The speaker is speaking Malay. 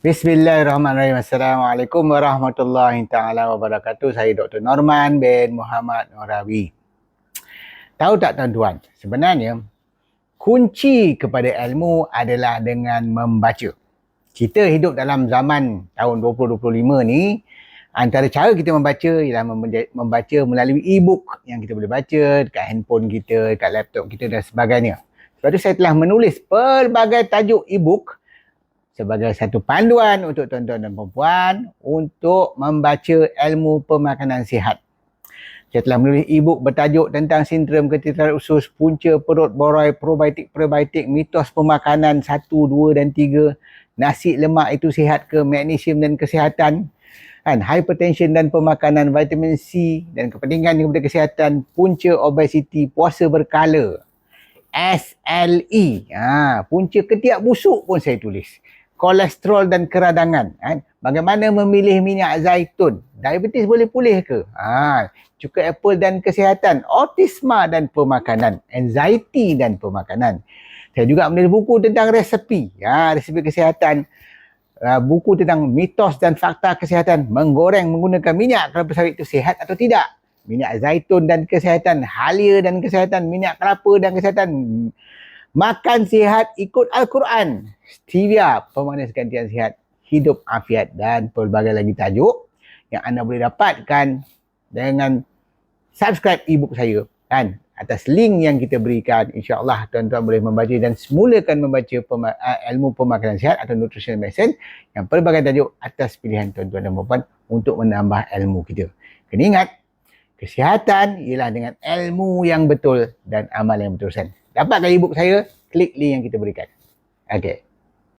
Bismillahirrahmanirrahim. Assalamualaikum warahmatullahi taala wabarakatuh. Saya Dr. Norman bin Muhammad Norawi. Tahu tak tuan-tuan, sebenarnya kunci kepada ilmu adalah dengan membaca. Kita hidup dalam zaman tahun 2025 ni, antara cara kita membaca ialah membaca melalui e-book yang kita boleh baca dekat handphone kita, dekat laptop kita dan sebagainya. Sebab tu saya telah menulis pelbagai tajuk e-book sebagai satu panduan untuk tuan-tuan dan puan untuk membaca ilmu pemakanan sihat. Saya telah menulis e-book bertajuk tentang sindrom ketidaktahan usus, punca perut, borai, probiotik, prebiotik, mitos pemakanan 1, 2 dan 3, nasi lemak itu sihat ke, magnesium dan kesihatan, kan, hypertension dan pemakanan vitamin C dan kepentingan kepada kesihatan, punca obesiti, puasa berkala, SLE, ha, punca ketiak busuk pun saya tulis kolesterol dan keradangan. Kan? Bagaimana memilih minyak zaitun? Diabetes boleh pulih ke? Ha, cuka apple dan kesihatan. Autisma dan pemakanan. Anxiety dan pemakanan. Saya juga menulis buku tentang resepi. Ha, resepi kesihatan. Uh, buku tentang mitos dan fakta kesihatan. Menggoreng menggunakan minyak kelapa sawit itu sihat atau tidak? Minyak zaitun dan kesihatan. Halia dan kesihatan. Minyak kelapa dan kesihatan Makan sihat ikut Al-Quran. Stevia, pemanis gantian sihat. Hidup afiat dan pelbagai lagi tajuk yang anda boleh dapatkan dengan subscribe ebook saya kan atas link yang kita berikan insyaallah tuan-tuan boleh membaca dan semulakan membaca pema- uh, ilmu pemakanan sihat atau nutrition medicine yang pelbagai tajuk atas pilihan tuan-tuan dan puan untuk menambah ilmu kita. Kena ingat kesihatan ialah dengan ilmu yang betul dan amal yang betul. Dapatkan ebook saya, klik link yang kita berikan. Okay.